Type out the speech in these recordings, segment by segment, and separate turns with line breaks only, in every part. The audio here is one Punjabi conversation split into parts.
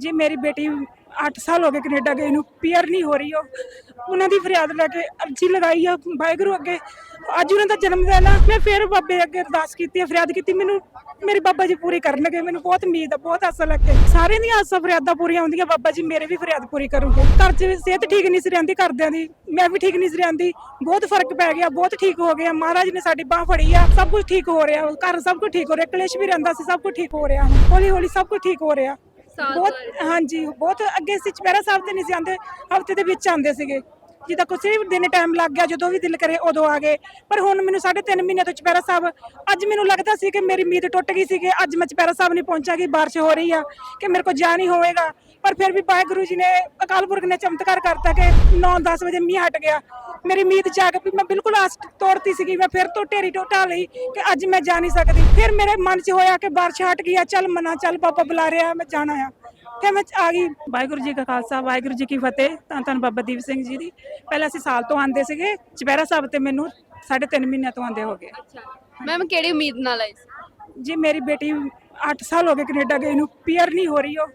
ਜੀ, ਮੇਰੀ ਬੇਟੀ 8 ਸਾਲ ਹੋ ਗਏ ਕੈਨੇਡਾ ਗਈ ਨੂੰ, ਪੀਅਰ ਨਹੀਂ ਹੋ ਰਹੀ ਉਹ। ਉਹਨਾਂ ਦੀ ਫਰਿਆਦ ਲੈ ਕੇ ਅਰਜੀ ਲਗਾਈ ਆ ਵਾਹਿਗੁਰੂ ਅੱਗੇ। ਅੱਜ ਉਹਨਾਂ ਦਾ ਜਨਮ ਦਿਨ ਆ, ਮੈਂ ਫਿਰ ਬਾਬੇ ਅੱਗੇ ਅਰਦਾਸ ਕੀਤੀ ਆ, ਫਰਿਆਦ ਕੀਤੀ। ਮੈਨੂੰ, ਮੇਰੇ ਬਾਬਾ ਜੀ ਪੂਰੀ ਕਰਨਗੇ, ਮੈਨੂੰ ਬਹੁਤ ਉਮੀਦ ਆ, ਬਹੁਤ ਆਸਾ ਲੱਗੇ ਸਾਰਿਆਂ ਦੀਆਂ ਆਸਾਂ ਫਰਿਆਦਾਂ ਪੂਰੀਆਂ ਹੁੰਦੀਆਂ, ਬਾਬਾ ਜੀ ਮੇਰੇ ਵੀ ਫਰਿਆਦ ਪੂਰੀ ਕਰੂਗੇ ਘਰ 'ਚ ਵੀ ਸਿਹਤ ਠੀਕ ਨਹੀਂ ਸੀ ਰਹਿੰਦੀ, ਘਰਦਿਆਂ ਦੀ, ਮੈਂ ਵੀ ਠੀਕ ਨਹੀਂ ਸੀ ਰਹਿੰਦੀ। ਬਹੁਤ ਫ਼ਰਕ ਪੈ ਗਿਆ, ਬਹੁਤ ਠੀਕ ਹੋ ਗਿਆ। ਮਹਾਰਾਜ ਨੇ ਸਾਡੀ ਬਾਹ ਫੜੀ ਆ, ਸਭ ਕੁਝ ਠੀਕ ਹੋ ਰਿਹਾ। ਘਰ ਸਭ ਕੁਝ ਠੀਕ ਹੋ ਰਿਹਾ, ਕਲੇਸ਼ ਵੀ ਰਹਿੰਦਾ ਸੀ, ਸਭ ਕੁਝ ਠੀਕ ਹੋ ਰਿਹਾ। ਹੌਲੀ ਹੌਲੀ ਸਭ ਕੁਝ ਠੀਕ ਹੋ ਰਿਹਾ। ਬਹੁਤ। ਹਾਂਜੀ ਬਹੁਤ ਅੱਗੇ ਸੀ ਚਪੈਰਾ ਸਾਹਿਬ ਤੇ ਨਹੀਂ ਸੀ ਆਉਂਦੇ ਹਫ਼ਤੇ ਦੇ ਵਿੱਚ ਆਉਂਦੇ ਸੀਗੇ ਜਿੱਦਾਂ ਕਿਸੇ ਵੀ ਦਿਨ ਟਾਈਮ ਲੱਗ ਗਿਆ, ਜਦੋਂ ਵੀ ਦਿਲ ਕਰੇ ਉਦੋਂ ਆ ਗਏ। ਪਰ ਹੁਣ ਮੈਨੂੰ ਸਾਢੇ ਤਿੰਨ ਮਹੀਨੇ ਤੋਂ ਚਪੈਰਾ ਸਾਹਿਬ, ਅੱਜ ਮੈਨੂੰ ਲੱਗਦਾ ਸੀ ਕਿ ਮੇਰੀ ਉਮੀਦ ਟੁੱਟ ਗਈ ਸੀ ਕਿ ਅੱਜ ਮੈਂ ਚਪੈਰਾ ਸਾਹਿਬ ਨਹੀਂ ਪਹੁੰਚਾਂਗੀ ਬਾਰਿਸ਼ ਹੋ ਰਹੀ ਆ, ਕਿ ਮੇਰੇ ਕੋਲ ਜਾ ਨਹੀਂ ਹੋਵੇਗਾ। ਪਰ ਫਿਰ ਵੀ ਵਾਹਿਗੁਰੂ ਜੀ ਨੇ ਅਕਾਲ ਪੁਰਖ ਨੇ ਚਮਤਕਾਰ ਕਰਤਾ ਕਿ 9-10 ਵਜੇ ਮੀਂਹ ਹਟ ਗਿਆ। ਮੇਰੀ ਉਮੀਦ ਜਾਗ ਪਈ, ਮੈਂ ਬਿਲਕੁਲ ਆਸ ਤੋੜਤੀ ਸੀਗੀ, ਮੈਂ ਫਿਰ ਤੋਂ ਢੇਰੀ ਟੋਟਾ ਲਈ ਕਿ ਅੱਜ ਮੈਂ ਜਾ ਨਹੀਂ ਸਕਦੀ। ਫਿਰ ਮੇਰੇ ਮਨ 'ਚ ਹੋਇਆ ਕਿ ਬਾਰਿਸ਼ ਹਟ ਗਈ ਆ, ਚੱਲ ਮਨਾ, ਚੱਲ ਪਾਪਾ ਬੁਲਾ ਰਿਹਾ, ਮੈਂ ਜਾਣਾ ਆ। ਫਿਰ ਮੈਂ ਆ ਗਈ। ਵਾਹਿਗੁਰੂ ਜੀ ਕਾ ਖਾਲਸਾ ਵਾਹਿਗੁਰੂ ਜੀ ਕੀ ਫਤਿਹ। ਤਾਂ ਧੰਨ ਬਾਬਾ ਦੀਪ ਸਿੰਘ ਜੀ ਦੀ। ਪਹਿਲਾਂ ਅਸੀਂ ਸਾਲ ਤੋਂ ਆਂਦੇ ਸੀਗੇ ਚੁਪਹਿਰਾ ਸਾਹਿਬ ਤੇ ਮੈਨੂੰ ਸਾਢੇ ਤਿੰਨ ਮਹੀਨਿਆਂ ਤੋਂ ਆਂਦੇ ਹੋ ਗਏ।
ਮੈਮ ਕਿਹੜੀ ਉਮੀਦ ਨਾਲ ਆਏ ਸੀ?
ਜੀ ਮੇਰੀ ਬੇਟੀ 8 ਸਾਲ ਹੋ ਗਏ ਕੈਨੇਡਾ ਗਈ ਨੂੰ ਪੀਆਰ ਨਹੀਂ ਹੋ ਰਹੀ ਉਹ।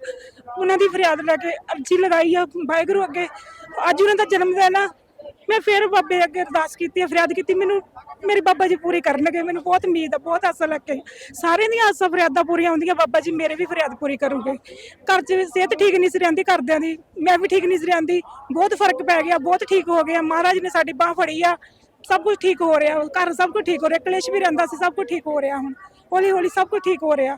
ਉਹਨਾਂ ਦੀ ਫਰਿਆਦ ਲੈ ਕੇ ਅਰਜੀ ਲਗਾਈ ਆ ਵਾਹਿਗੁਰੂ ਅੱਗੇ। ਅੱਜ ਉਹਨਾਂ ਦਾ ਜਨਮ ਦਿਨ ਆ। ਮੈਂ ਫਿਰ ਬਾਬੇ ਅੱਗੇ ਅਰਦਾਸ ਕੀਤੀ ਫਰਿਆਦ ਕੀਤੀ। ਮੈਨੂੰ ਮੇਰੇ ਬਾਬਾ ਜੀ ਪੂਰੀ ਕਰਨਗੇ ਮੈਨੂੰ ਬਹੁਤ ਉਮੀਦ ਆ ਬਹੁਤ ਆਸਾ ਲੱਗੇ ਸਾਰਿਆਂ ਦੀਆਂ ਆਸਾਂ ਫਰਿਆਦਾਂ ਪੂਰੀਆਂ ਹੁੰਦੀਆਂ ਬਾਬਾ ਜੀ ਮੇਰੇ ਵੀ ਫਰਿਆਦ ਪੂਰੀ ਕਰੂਗੇ ਘਰ 'ਚ ਸਿਹਤ ਠੀਕ ਨਹੀਂ ਸੀ ਰਹਿੰਦੀ ਘਰਦਿਆਂ ਦੀ ਮੈਂ ਵੀ ਠੀਕ ਨਹੀਂ ਸੀ ਰਹਿੰਦੀ ਬਹੁਤ ਫ਼ਰਕ ਪੈ ਗਿਆ ਬਹੁਤ ਠੀਕ ਹੋ ਗਿਆ ਮਹਾਰਾਜ ਨੇ ਸਾਡੀ ਬਾਹ ਫੜੀ ਆ ਸਭ ਕੁਝ ਠੀਕ ਹੋ ਰਿਹਾ ਘਰ ਸਭ ਕੁਝ ਠੀਕ ਹੋ ਰਿਹਾ ਕਲੇਸ਼ ਵੀ ਰਹਿੰਦਾ ਸੀ ਸਭ ਕੁਝ ਠੀਕ ਹੋ ਰਿਹਾ ਹੁਣ ਹੌਲੀ ਹੌਲੀ ਸਭ ਕੁਝ ਠੀਕ ਹੋ ਰਿਹਾ।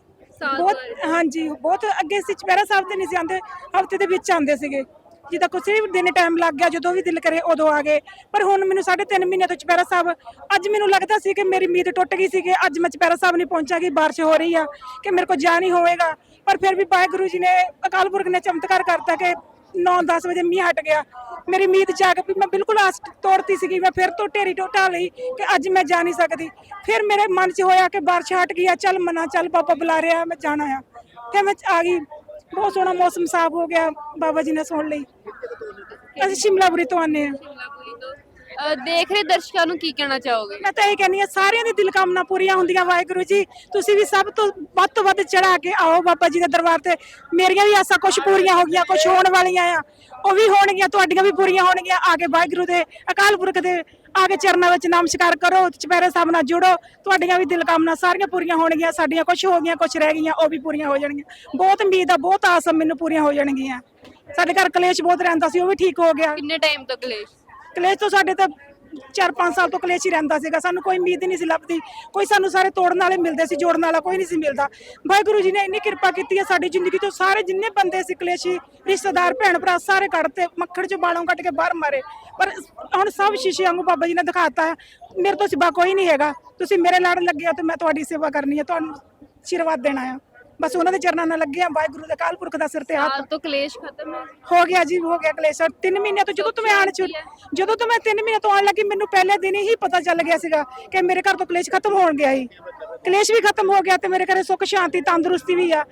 ਬਹੁਤ। ਹਾਂਜੀ ਬਹੁਤ ਅੱਗੇ ਸੀ ਚਪੈਰਾ ਸਾਹਿਬ ਤੇ ਨਹੀਂ ਸੀ ਆਉਂਦੇ ਹਫ਼ਤੇ ਦੇ ਵਿੱਚ ਆਉਂਦੇ ਸੀਗੇ। ਜਿੱਦਾਂ ਕੁਛ ਵੀ ਦਿਨ ਟਾਈਮ ਲੱਗ ਗਿਆ, ਜਦੋਂ ਵੀ ਦਿਲ ਕਰੇ ਉਦੋਂ ਆ ਗਏ। ਪਰ ਹੁਣ ਮੈਨੂੰ ਸਾਢੇ ਤਿੰਨ ਮਹੀਨੇ ਤੋਂ ਚਪੈਰਾ ਸਾਹਿਬ, ਅੱਜ ਮੈਨੂੰ ਲੱਗਦਾ ਸੀ ਕਿ ਮੇਰੀ ਉਮੀਦ ਟੁੱਟ ਗਈ ਸੀ ਕਿ ਅੱਜ ਮੈਂ ਚਪੈਰਾ ਸਾਹਿਬ ਨਹੀਂ ਪਹੁੰਚਾਂਗੀ ਬਾਰਿਸ਼ ਹੋ ਰਹੀ ਆ, ਕਿ ਮੇਰੇ ਕੋਲ ਜਾ ਨਹੀਂ ਹੋਵੇਗਾ। ਪਰ ਫਿਰ ਵੀ ਵਾਹਿਗੁਰੂ ਜੀ ਨੇ ਅਕਾਲ ਪੁਰਖ ਨੇ ਚਮਤਕਾਰ ਕਰਤਾ ਕਿ 9-10 ਵਜੇ ਮੀਂਹ ਹਟ ਗਿਆ। ਮੇਰੀ ਉਮੀਦ ਜਾਗ ਪਈ, ਮੈਂ ਬਿਲਕੁਲ ਆਸ ਤੋੜਤੀ ਸੀਗੀ, ਮੈਂ ਫਿਰ ਤੋਂ ਢੇਰੀ ਟੋਟਾ ਲਈ ਕਿ ਅੱਜ ਮੈਂ ਜਾ ਨਹੀਂ ਸਕਦੀ। ਫਿਰ ਮੇਰੇ ਮਨ 'ਚ ਹੋਇਆ ਕਿ ਬਾਰਿਸ਼ ਹਟ ਗਈ ਆ, ਚੱਲ ਮਨਾ, ਚੱਲ ਬਾਬਾ ਬੁਲਾ ਰਿਹਾ, ਮੈਂ ਜਾਣਾ ਆ। ਫਿਰ ਮੈਂ ਆ ਗਈ, ਬਹੁਤ ਸੋਹਣਾ ਮੌਸਮ ਸਾਫ਼ ਹੋ ਗਿਆ, ਬਾਬਾ ਜੀ ਨੇ ਸੁਣ ਲਈ। ਅਸੀਂ ਸ਼ਿਮਲਾਪੁਰੀ ਤੋਂ ਆਨੇ ਆ
ਅ, ਦੇਖ ਰਹੇ ਦਰਸ਼ਕਾਂ ਨੂੰ ਕੀ ਕਹਿਣਾ ਚਾਹੋਗੇ?
ਮੈਂ ਤਾਂ ਇਹ ਕਹਿੰਦੀ ਆ ਸਾਰਿਆਂ ਦੀ ਦਿਲ ਕਾਮਨਾ ਪੂਰੀਆਂ ਹੁੰਦੀਆਂ ਵਾਹਿਗੁਰੂ ਜੀ। ਤੁਸੀਂ ਵੀ ਸਭ ਤੋਂ ਵੱਧ ਤੋਂ ਵੱਧ ਚੜਾ ਕੇ ਆਓ ਬਾਬਾ ਜੀ ਦੇ ਦਰਬਾਰ ਤੇ। ਮੇਰੀਆਂ ਵੀ ਆਸਾਂ ਕੁਝ ਪੂਰੀਆਂ ਹੋ ਗਈਆਂ ਕੁਝ ਹੋਣ ਵਾਲੀਆਂ ਆ। ਉਹ ਵੀ ਹੋਣਗੀਆਂ ਤੁਹਾਡੀਆਂ ਵੀ ਪੂਰੀਆਂ ਹੋਣਗੀਆਂ। ਆ ਕੇ ਵਾਹਿਗੁਰੂ ਦੇ ਅਕਾਲ ਪੁਰਖ ਦੇ ਆ ਕੇ ਚਰਨਾਂ ਵਿੱਚ ਨਮਸਕਾਰ ਕਰੋ ਚੁਪਹਿਰੇ ਸਾਹਿਬ ਨਾਲ ਜੁੜੋ। ਤੁਹਾਡੀਆਂ ਵੀ ਦਿਲ ਕਾਮਨਾ ਸਾਰੀਆਂ ਪੂਰੀਆਂ ਹੋਣਗੀਆਂ ਸਾਡੀਆਂ ਕੁਝ ਹੋ ਗਈਆਂ ਕੁਝ ਰਹਿ ਗਈਆਂ ਉਹ ਵੀ ਪੂਰੀਆਂ ਹੋ ਜਾਣਗੀਆਂ। ਬਹੁਤ ਉਮੀਦ ਆ ਬਹੁਤ ਆਸ ਆ ਮੈਨੂੰ ਪੂਰੀਆਂ ਹੋ ਜਾਣਗੀਆਂ। ਸਾਡੇ ਘਰ ਕਲੇਸ਼ ਬਹੁਤ ਰਹਿੰਦਾ ਸੀ ਉਹ ਵੀ ਠੀਕ ਹੋ ਗਿਆ।
ਕਿੰਨੇ ਟਾਈਮ ਤੋਂ ਕਲੇਸ਼?
ਕਲੇਸ਼ ਤੋਂ ਸਾਡੇ ਤਾਂ 4-5 ਸਾਲ ਤੋਂ ਕਲੇਸ਼ ਹੀ ਰਹਿੰਦਾ ਸੀਗਾ ਸਾਨੂੰ ਕੋਈ ਉਮੀਦ ਹੀ ਨਹੀਂ ਸੀ ਲੱਭਦੀ। ਕੋਈ ਸਾਨੂੰ ਸਾਰੇ ਤੋੜਨ ਵਾਲੇ ਮਿਲਦੇ ਸੀ ਜੋੜਨ ਵਾਲਾ ਕੋਈ ਨਹੀਂ ਸੀ ਮਿਲਦਾ। ਵਾਹਿਗੁਰੂ ਜੀ ਨੇ ਇੰਨੀ ਕਿਰਪਾ ਕੀਤੀ ਹੈ ਸਾਡੀ ਜ਼ਿੰਦਗੀ ਤੋਂ ਸਾਰੇ ਜਿੰਨੇ ਬੰਦੇ ਸੀ ਕਲੇਸ਼ੀ ਰਿਸ਼ਤੇਦਾਰ ਭੈਣ ਭਰਾ ਸਾਰੇ ਕੱਢਤੇ ਮੱਖੜ ਚ ਬਾਲੋਂ ਕੱਢ ਕੇ ਬਾਹਰ ਮਾਰੇ। ਪਰ ਹੁਣ ਸਭ ਸ਼ੀਸ਼ੇ ਵਾਂਗੂ ਬਾਬਾ ਜੀ ਨੇ ਦਿਖਾਤਾ ਹੈ ਮੇਰੇ ਤੋਂ ਸਿਵਾ ਕੋਈ ਨਹੀਂ ਹੈਗਾ। ਤੁਸੀਂ ਮੇਰੇ ਲੜ ਲੱਗੇ ਹੋ ਤੇ ਮੈਂ ਤੁਹਾਡੀ ਸੇਵਾ ਕਰਨੀ ਹੈ ਤੁਹਾਨੂੰ ਆਸ਼ੀਰਵਾਦ ਦੇਣਾ ਆ ਬਸ ਉਹਨਾਂ ਦੇ ਚਰਨਾਂ ਨਾਲ ਲੱਗੇ ਆ ਵਾਹਿਗੁਰੂ ਦੇ ਅਕਾਲ ਪੁਰਖ ਦਾ ਸਿਰ ਤੇ ਹੱਥ
ਸਾਲ ਤੋਂ ਕਲੇਸ਼ ਖਤਮ ਹੈ
ਹੋ ਗਿਆ ਜੀ ਹੋ ਗਿਆ ਕਲੇਸ਼। ਤਿੰਨ ਮਹੀਨੇ ਤੋਂ ਜਦੋਂ ਤੋਂ ਮੈਂ ਆਣ ਚ ਜਦੋਂ ਤੋਂ ਮੈਂ ਤਿੰਨ ਮਹੀਨੇ ਤੋਂ ਆਣ ਲੱਗੀ ਮੈਨੂੰ ਪਹਿਲੇ ਦਿਨ ਹੀ ਪਤਾ ਚੱਲ ਗਿਆ ਸੀਗਾ ਕਿ ਮੇਰੇ ਘਰ ਤੋਂ ਕਲੇਸ਼ ਖਤਮ ਹੋਣ ਗਿਆ ਹੀ ਕਲੇਸ਼ ਵੀ ਖਤਮ ਹੋ ਗਿਆ ਤੇ ਮੇਰੇ ਘਰੇ ਸੁੱਖ ਸ਼ਾਂਤੀ ਤੰਦਰੁਸਤੀ ਵੀ ਆ।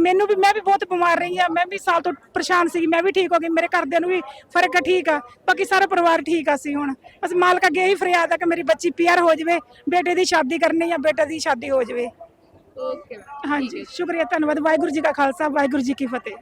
ਮੈਨੂੰ ਵੀ ਮੈਂ ਵੀ ਬਹੁਤ ਬਿਮਾਰ ਰਹੀ ਆ। ਮੈਂ ਵੀ ਸਾਲ ਤੋਂ ਪਰੇਸ਼ਾਨ ਸੀ ਮੈਂ ਵੀ ਠੀਕ ਹੋ ਗਈ। ਮੇਰੇ ਘਰਦਿਆਂ ਨੂੰ ਵੀ ਫ਼ਰਕ ਆ ਠੀਕ ਆ। ਬਾਕੀ ਸਾਰਾ ਪਰਿਵਾਰ ਠੀਕ ਆ ਸੀ ਹੁਣ। ਬਸ ਮਾਲਕ ਅੱਗੇ ਇਹੀ ਫਰਿਆਦ ਆ ਕਿ ਮੇਰੀ ਬੱਚੀ ਪਿਆਰ ਹੋ ਜਾਵੇ ਬੇਟੇ ਦੀ ਸ਼ਾਦੀ ਕਰਨੀ ਆ ਬੇਟੇ ਦੀ ਸ਼ਾਦੀ ਹੋ ਜਾਵੇ।
ਓਕੇ
ਹਾਂਜੀ ਸ਼ੁਕਰੀਆ ਧੰਨਵਾਦ। ਵਾਹਿਗੁਰੂ ਜੀ ਕਾ ਖਾਲਸਾ ਵਾਹਿਗੁਰੂ ਜੀ ਕੀ ਫਤਿਹ।